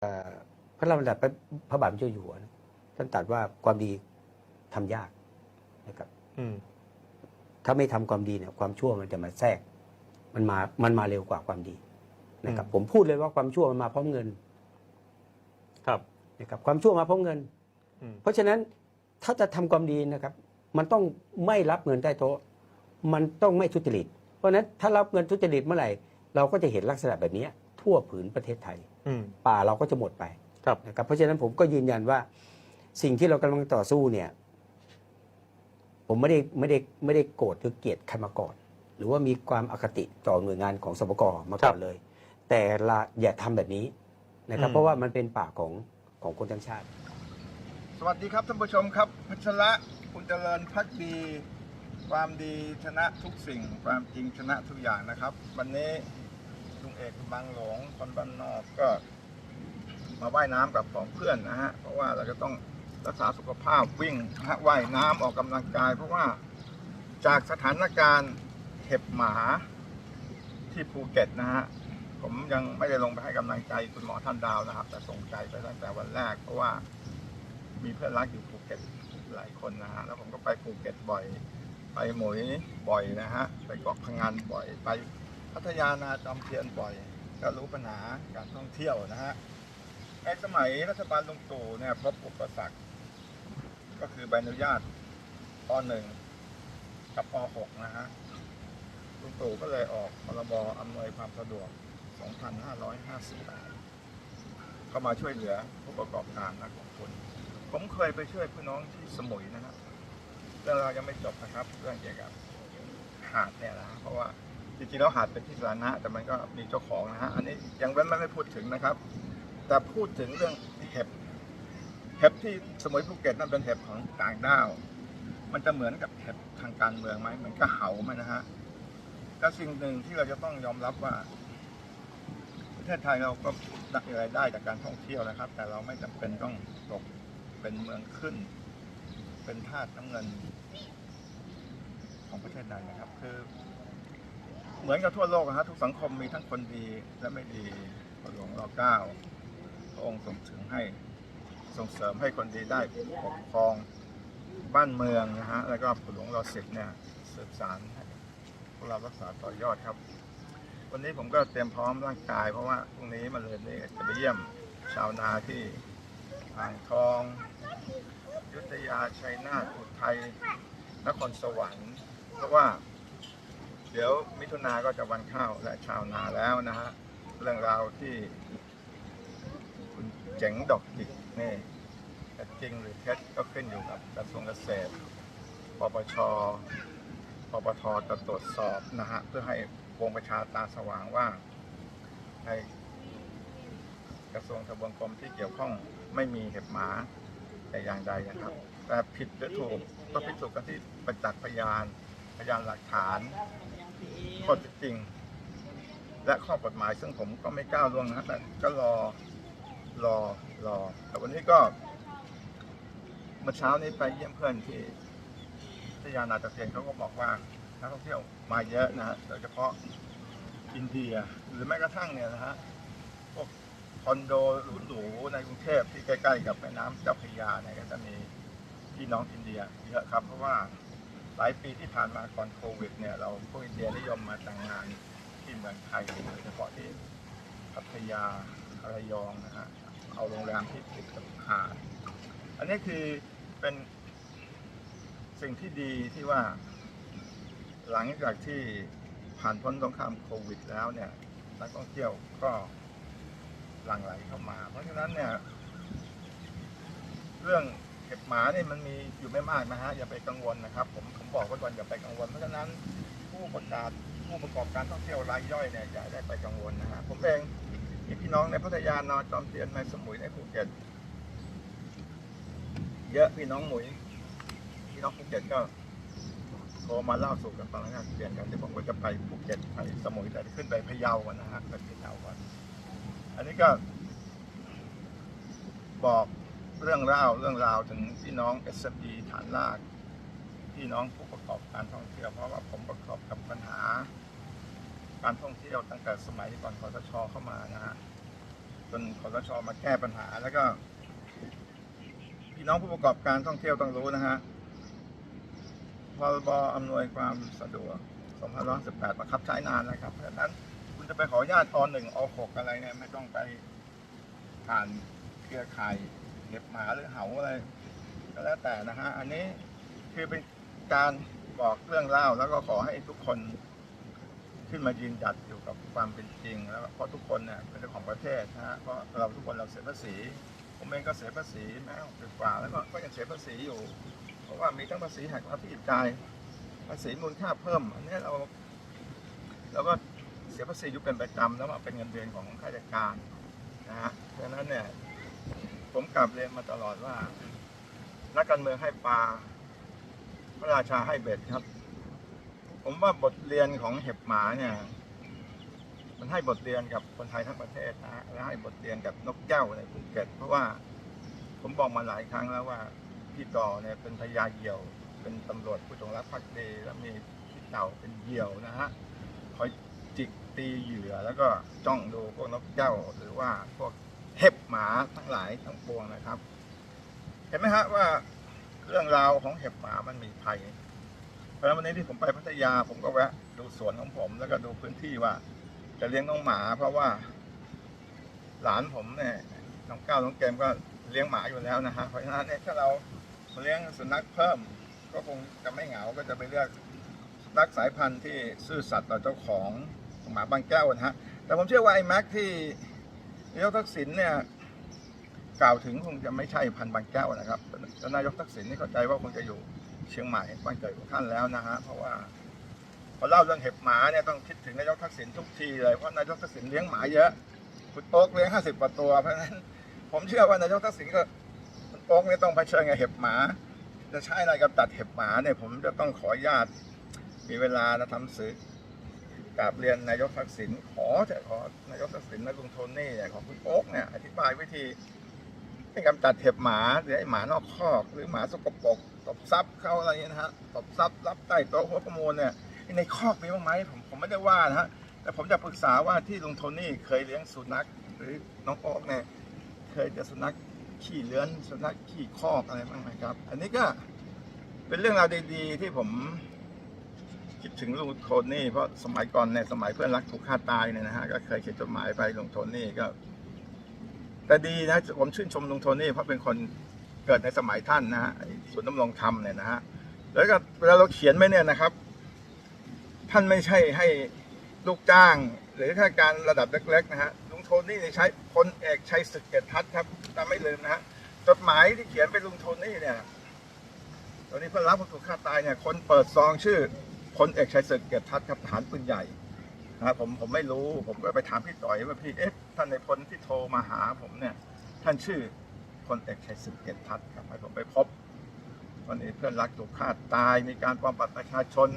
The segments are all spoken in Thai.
เอ่อพระราชบัญญัติพระพระบาทพระเจ้าอยู่หัวนะท่านตรัสว่าความดีทำยากนะครับ อืมถ้าไม่ทำความดีเนี่ย ความชั่วมันจะมาแทรก มันมา มันมาเร็วกว่าความดี นะครับ ผมพูดเลยว่าความชั่วมันมาพร้อมเงิน ครับนะครับ ความชั่วมาพร้อมเงินอืมเพราะฉะนั้นถ้าจะทำความดีนะครับ มันต้องไม่รับเงินใต้โต๊ะ มันต้องไม่ทุจริต เพราะฉะนั้นถ้ารับเงินทุจริตเมื่อไหร่เราก็จะเห็นลักษณะแบบนี้ ทั่วผืนประเทศไทยอืมป่าเราก็จะหมดไปครับนะครับเพราะฉะนั้นผมก็ยืนยันว่า สิ่งที่เรากำลังต่อสู้เนี่ย ผมไม่ได้ไม่ได้ไม่ได้โกรธหรือเกลียดใครมาก่อน หรือว่ามีความอคติต่อหน่วยงานของสปกมาก่อนเลย แต่ละอย่าทำแบบนี้นะครับ เพราะว่ามันเป็นป่าของของคนทั้งชาติ สวัสดีครับท่านผู้ชมครับ พัชระคุณเจริญพักดีความดีชนะทุกสิ่ง ความจริงชนะทุกอย่างนะครับ วันนี้ ลุงเอกบางหลงคนบ้านนอกก็ มาว่ายน้ำกับของเพื่อนนะฮะเพราะว่าเราจะต้องรักษาสุขภาพวิ่งนะฮะว่ายน้ำออกกำลังกาย เพราะว่าจากสถานการณ์เห็บหมาที่ภูเก็ตนะฮะผมยังไม่ได้ลงไปให้กำลังใจคุณหมอท่านดาวนะครับ แต่ส่งใจไปตั้งแต่วันแรก เพราะว่ามีเพื่อนรักอยู่ภูเก็ตหลายคนนะฮะแล้วผมก็ไปภูเก็ตบ่อย ไปหมุยบ่อยนะฮะไปเกาะพังงานบ่อยไป พัทยานาจอมเทียนบ่อย ก็รู้ปัญหาการท่องเที่ยวนะฮะในสมัยรัฐบาลลุงตู่เนี่ยพบอุปสรรคก็คือใบอนุญาตป .1 กับป .6 นะฮะลุงตู่ก็เลยออกพรบอำนวยความสะดวก 2,550บาทก็มาช่วยเหลือผู้ประกอบการนักลงทุนผมเคยไปช่วยพี่น้องที่สมุยนะครับเรื่องราวยังไม่จบนะครับ เรื่องเกี่ยวกับหาดเนี่ยนะเพราะว่า จริงๆแล้วหาดเป็นที่สาธารณะแต่มันก็มีเจ้าของนะฮะอันนี้ยังเว้นไม่ไม่พูดถึงนะครับ แต่พูดถึงเรื่องเห็บเห็บที่สมุยภูเก็ตนั่นเป็นเห็บของต่างด้าว มันจะเหมือนกับเห็บทางการเมืองไหมมือนกับเหาไหมนะฮะแต่สิ่งหนึ่งที่เราจะต้องยอมรับว่า ประเทศไทยเราก็ได้รายได้จากการท่องเที่ยวนะครับ แต่เราไม่จำเป็นต้องตกเป็นเมืองขึ้น เป็นทาสน้ำเงินของประเทศใดนะครับ คือ เหมือนกับทั่วโลกนะฮะทุกสังคมมีทั้งคนดีและไม่ดีพระหลวงรอเก้าพระองค์ส่งถึงให้ส่งเสริมให้คนดีได้ปกครองบ้านเมืองนะฮะแล้วก็พระหลวงรอสิบเนี่ยสืบสารพวกเรารักษาต่อยอดครับ วันนี้ผมก็เตรียมพร้อมร่างกาย เพราะว่าพรุ่งนี้มาเลยนี่จะไปเยี่ยมชาวนาที่อ่างทอง ยุทธยาชัยนาทอุทัยนครสวรรค์เพราะว่า เดี๋ยวมิถุนาก็จะวันข้าวและชาวนาแล้วนะฮะเรื่องราวที่คุณเจ๋งดอกจิกนี่จริงหรือเท็จก็ขึ้นอยู่กับกระทรวงเกษตรปปชปปทจะตรวจสอบนะฮะเพื่อให้วงประชาตาสว่างว่าในกระทรวงทบวงกรมที่เกี่ยวข้องไม่มีเห็บหมาแต่อย่างใดนะครับ แต่ผิดหรือถูกก็พิสูจน์กันที่ประจักษ์พยานพยานหลักฐาน ข้อเท็จจริง และข้อกฎหมาย ซึ่งผมก็ไม่กล้าวล่วงนะแต่ก็รอรอรอ แต่วันนี้ก็เมื่อเช้านี้ไปเยี่ยมเพื่อนที่พัทยานาตะเพียนเขาก็บอกว่านักท่องเที่ยวมาเยอะนะฮะโดยเฉพาะอินเดียหรือแม้กระทั่งเนี่ยนะฮะพวกคอนโดหรูๆในกรุงเทพที่ใกล้ ๆ กับแม่น้ำเจ้าพระยาเนี่ยก็จะมีพี่น้องอินเดียเยอะครับเพราะว่า หลายปีที่ผ่านมาก่อนโควิดเนี่ยเราพวกอินเดียนิยมมาแต่งงานที่เมืองไทยโดยเฉพาะที่พัทยาระยองนะฮะเอาโรงแรมที่ติดกับหาดอันนี้คือเป็นสิ่งที่ดีที่ว่า หลังจากที่ผ่านพ้นสงครามโควิด แล้วเนี่ยนักท่องเที่ยวก็หลั่งไหลเข้ามา เพราะฉะนั้นเนี่ยเรื่อง เห็บหมาเนี่ยมันมีอยู่ไม่มากนะฮะอย่าไปกังวลนะครับ ผมผมบอกไว้ก่อนอย่าไปกังวลเพราะฉะนั้นผู้ประกาศผู้ประกอบการท่องเที่ยวรายย่อยเนี่ยอย่าได้ไปกังวลนะฮะผมเองมีพี่น้องในพัทยานอนจอมเทียนในสมุยในภูเก็ตเยอะพี่น้องหมุยพี่น้องภูเก็ตก็โทรมาเล่าสู่กันฟังแล้วกันเปลี่ยนกันเดี๋ยวผมก็จะไปภูเก็ตไปสมุยแต่ขึ้นไปพะเยาก่อนนะฮะไปพะเยาก่อนอันนี้ก็บอก เรื่องราวเรื่องราวถึงพี่น้อง s อ e ฐานลาก พี่น้องผู้ประกอบการท่องเที่ยวเพราะว่าผมประกอบกับปัญหา การท่องเที่ยวตั้งแต่สมัยก่อนคอสชเข้ามานะฮะจนคอสชมาแก้ปัญหาแล้วก็ พี่น้องผู้ประกอบการท่องเที่ยวต้องรู้นะฮะพรบอำนวยความสะดวก2518บังคับใช้นานแล้วครับ เพราะฉะนั้นคุณจะไปขออนุญาตอหนึ่งอหกอะไรเนี่ยไม่ต้องไปผ่านเครือข่าย เก็บหมาหรือเห่าอะไร ก็แล้วแต่นะฮะ อันนี้คือเป็นการบอกเรื่องเล่าแล้วก็ขอให้ทุกคนขึ้นมายืนหยัดอยู่กับความเป็นจริง แล้วเพราะทุกคนเนี่ยเป็นเจ้าของประเทศนะฮะเพราะเราทุกคนเราเสียภาษี ผมเองก็เสียภาษีแม้หกกว่าแล้วก็ก็ยังเสียภาษีอยู่ เพราะว่ามีทั้งภาษีหักภาษีจ่ายภาษีมูลค่าเพิ่ม อันนี้เราเราก็เสียภาษีอยู่เป็นประจำแล้วมาเป็นเงินเดือนของข้าราชการนะฮะดังนั้นเนี่ย ผมกลับเรียนมาตลอดว่า นักการเมืองให้ปลาพระราชาให้เบ็ดครับ ผมว่าบทเรียนของเห็บหมาเนี่ย มันให้บทเรียนกับคนไทยทั้งประเทศนะและให้บทเรียนกับนกแก้วในภูเก็ตเพราะว่าผมบอกมาหลายครั้งแล้วว่าพี่ต่อเนี่ยเป็นพญาเหยี่ยว เป็นตำรวจผู้จงรักภักดีแล้วมีพี่เต่าเป็นเหยี่ยวนะฮะคอยจิกตีเหยื่อแล้วก็จ้องดูพวกนกแก้วหรือว่าพวก เห็บหมาทั้งหลายทั้งปวงนะครับ เห็นไหมฮะว่าเรื่องราวของเห็บหมามันมีภัย เพราะฉะนั้นวันนี้ที่ผมไปพัทยาผมก็แวะดูสวนของผม แล้วก็ดูพื้นที่ว่า จะเลี้ยงน้องหมา เพราะว่า หลานผมเนี่ยน้องก้าวน้องเกมก็เลี้ยงหมาอยู่แล้วนะฮะเพราะฉะนั้นเนี่ยถ้าเราเลี้ยงสุนัขเพิ่ม ก็คงจะไม่เหงาก็จะไปเลือกสุนัขสายพันธุ์ที่ซื่อสัตย์ต่อเจ้าของหมาบางแก้วนะฮะแต่ผมเชื่อว่าไอ้แม็กที่ นายกทักษิณเนี่ยกล่าวถึงคงจะไม่ใช่พันบางแก้วนะครับแล้วนายกทักษิณนี่เข้าใจว่าคงจะอยู่เชียงใหม่บ้านเกิดของท่านแล้วนะฮะเพราะว่าพอเล่าเรื่องเห็บหมาเนี่ยต้องคิดถึงนายกทักษิณทุกทีเลยเพราะนายกทักษิณเลี้ยงหมาเยอะคุณโอ๊กเลี้ยงห้าสิบกว่าตัวเพราะฉะนั้นผมเชื่อว่านายกทักษิณก็คุณโอ๊กเนี่ยต้องเผชิญกับเห็บหมา จะใช้อะไรกับตัดเห็บหมาเนี่ยผมจะต้องขออนุญาตมีเวลานะทำสื่อ กราบเรียนนายกทักษิณขอจะขอนายกทักษิณและลุงโทนี่เนี่ยของคุณโอ๊กเนี่ยอธิบายวิธีให้กำจัดเห็บหมาหรือไอหมานอกคอก หรือหมาสกปรกตบซับเข้าอะไรเงี้ยนะฮะตบซับรับใต้โต๊ะหัวประมูลเนี่ยในคอกมีบ้างไหมผมผมไม่ได้ว่านะฮะแต่ผมจะปรึกษาว่าที่ลุงโทนี่เคยเลี้ยงสุนัขหรือน้องโอ๊กเนี่ยเคยจะสุนัขขี่เลื้อนสุนัขขี่คอกอะไรบ้างไหมครับ อันนี้ก็เป็นเรื่องราวดีๆที่ผม คิดถึงลุงโทนี่เพราะสมัยก่อนเนี่ยสมัยเพื่อนรักถูกฆ่าตายเนี่ยนะฮะก็เคยเขียนจดหมายไปลุงโทนี่ก็ แต่ดีนะผมชื่นชมลุงโทนี่เพราะเป็นคนเกิดในสมัยท่านนะฮะไอ้ศูนย์ดำรงธรรมเนี่ยนะฮะแล้วก็เวลาเราเขียนไว้เนี่ยนะครับ ท่านไม่ใช่ให้ลูกจ้าง หรือข้าราชการระดับเล็กๆนะฮะลุงโทนี่ใช้พลเอกชัยศึกเกียรติทัศน์ครับแต่ไม่ลืมนะฮะจดหมายที่เขียนไปลุงโทนี่เนี่ยตอนนี้เพื่อนรักผู้ถูกฆ่าตายเนี่ยคนเปิดซองชื่อ พลเอกชัยศึกเกียรติทัศน์ครับทหารปืนใหญ่นะครับผมผมไม่รู้ผมก็ไปถามพี่ต่อยว่าพี่เอ๊ะท่านในพลที่โทรมาหาผมเนี่ย ท่านชื่อพลเอกชัยศึกเกียรติทัศน์ครับให้ผมไปพบวันนี้เพื่อนรักถูกฆ่าตายมีการปลอมบัตรประชาชน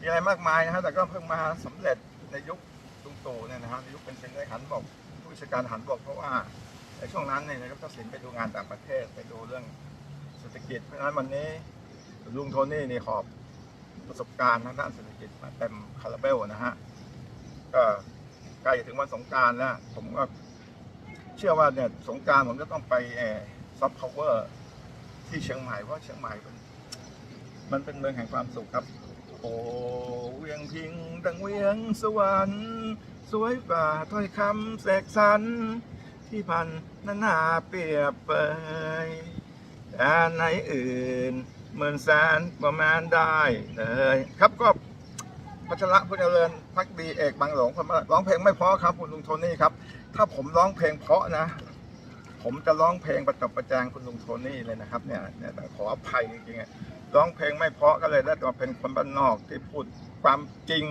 มีอะไรมากมายนะฮะแต่ก็เพิ่งมาสำเร็จในยุคลุงตู่เนี่ยนะฮะในยุคเป็นเป็นในหันบอกผู้ชการหันบอกเพราะว่าในช่วงนั้นเนี่ยนายกทักษิณไปดูงานต่างประเทศไปดูเรื่องเศรษฐกิจเพราะฉะนั้นวันนี้ลุงโทนี่นี่ขอบ ประสบการณ์ทางด้านเศรษฐกิจมาเต็มคาราเบลนะฮะก็ใกล้จะถึงวันสงการแล้วผมก็เชื่อว่าเนี่ยสงการผมจะต้องไปซอฟต์พาวเวอร์ที่เชียงใหม่เพราะเชียงใหม่มันมันเป็นเมืองแห่งความสุขครับ โอ้เวียงพิงดังเวียงสวรรค์ สวยฝ่าถ้อยคำแสกสรรที่พันนานาเปรียบเปยแต่ไหนอื่น หมือนแสนประมาณได้เลยครับก็พัชระพุทธเจริญพักดีเอกบางหลงคนมาร้องเพลงไม่เพราะครับคุณลุงโทนี่ครับ ถ้าผมร้องเพลงเพราะนะ ผมจะร้องเพลงประจบประแจงคุณลุงโทนี่เลยนะครับเนี่ยเนี่ยต้องขออภัยจริงๆร้องเพลงไม่เพราะก็เลยได้มาเป็นคนบ้านนอกที่พูดความจริง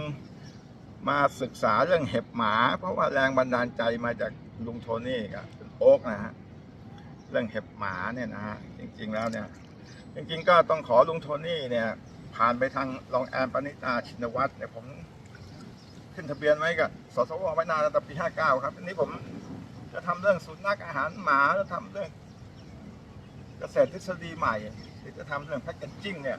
มาศึกษาเรื่องเห็บหมา เพราะว่าแรงบันดาลใจมาจากลุงโทนี่กับโอ๊กนะฮะเรื่องเห็บหมาเนี่ยนะฮะจริง ๆแล้วเนี่ย จริงๆก็ต้องขอลุงโทนี่เนี่ย ผ่านไปทางรองแอมปณิตาชินวัตรเนี่ยผมขึ้นทะเบียนไว้กับสสวไว้นานตั้งแต่ปี 59 ครับอันนี้ผมจะทำเรื่องสุนัขอาหารหมาจะทำเรื่องเกษตรทฤษฎีใหม่ที่จะทำเรื่องแพ็กเกจจิ้งเนี่ย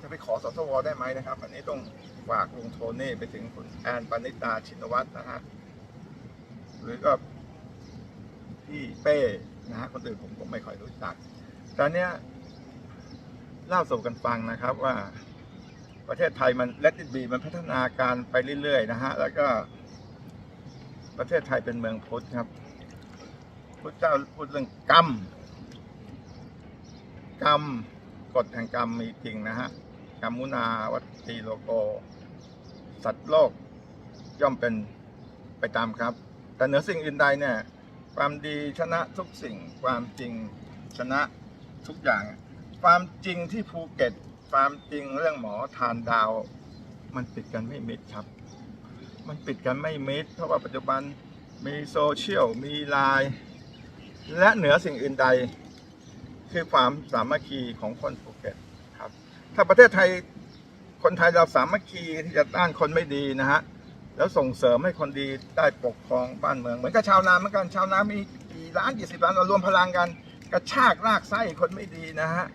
จะไปขอสสวได้ไหมนะครับ อันนี้ต้องฝากลุงโทนี่ไปถึงคุณแอนปณิตาชินวัตรนะฮะหรือก็พี่เป้นะฮะคนอื่นผมก็ไม่ค่อยรู้จักแตอนเนี้ย เล่าสู่กันฟังนะครับว่าประเทศไทยมันเลติบีมันพัฒนาการไปเรื่อยๆนะฮะแล้วก็ ประเทศไทยเป็นเมืองพุทธครับพุทธเจ้าพูดเรื่องกรรม กรรมกฎแห่งกรรมมีจริงนะฮะกรรมุนาวัตตีโลโก สัตว์โลกย่อมเป็นไปตามครับ แต่เหนือสิ่งอื่นใดเนี่ย ความดีชนะทุกสิ่งความจริงชนะทุกอย่าง ความจริงที่ภูเก็ตความจริงเรื่องหมอทานดาว มันปิดกันไม่มิดครับ มันปิดกันไม่มิดเพราะว่าปัจจุบันมีโซเชียลมีไลน์และเหนือสิ่งอื่นใด คือความสามัคคีของคนภูเก็ตครับ ถ้าประเทศไทยคนไทยเราสามัคคีที่จะต้านคนไม่ดีนะฮะแล้วส่งเสริมให้คนดีได้ปกครองบ้านเมือง เหมือนกับชาวนาเหมือนกันชาวนามีกี่ล้านกี่สิบล้านเรารวมพลังกัน กระชากลากไส้คนไม่ดีนะฮะ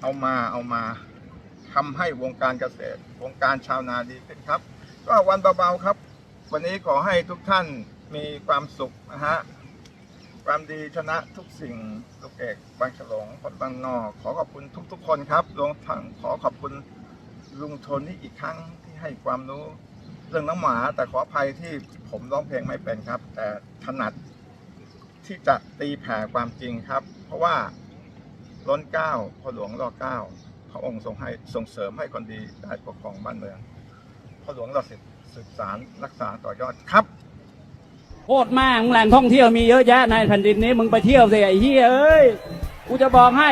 เอามาเอามาทำให้วงการเกษตร วงการชาวนาดีขึ้นครับ ก็วันเบาๆครับ วันนี้ขอให้ทุกท่านมีความสุขนะฮะความดีชนะทุกสิ่งลูกเอกบางฉลองคนบางนอขอขอบคุณทุก ๆ คนครับรวมทั้งขอขอบคุณลุงโทนี่อีกครั้งที่ให้ความรู้เรื่องน้องหมา แต่ขออภัยที่ผมร้องเพลงไม่เป็นครับ แต่ถนัดที่จะตีแผ่ความจริงครับ เพราะว่า ล้นเกล้าพระหลวงรอเกล้าพระองค์ทรงให้ส่งเสริมให้คนดีได้ปกครองบ้านเมืองพระหลวงรอสิบสืบสารรักษาต่อยอดครับโคตรแม่งแหล่งท่องเที่ยวมีเยอะแยะในแผ่นดินนี้มึงไปเที่ยวสิไอ้เฮียเอ้ยกูจะบอกให้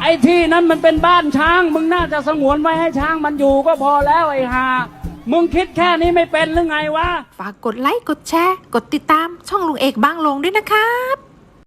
ไอ้ที่นั้นมันเป็นบ้านช้าง มึงน่าจะสงวนไว้ให้ช้างมันอยู่ก็พอแล้วไอ้ห่ามึงคิดแค่นี้ไม่เป็นหรือไงวะ ฝากกดไลค์ กดแชร์ กดติดตามช่องลุงเอกบางหลงด้วยนะครับ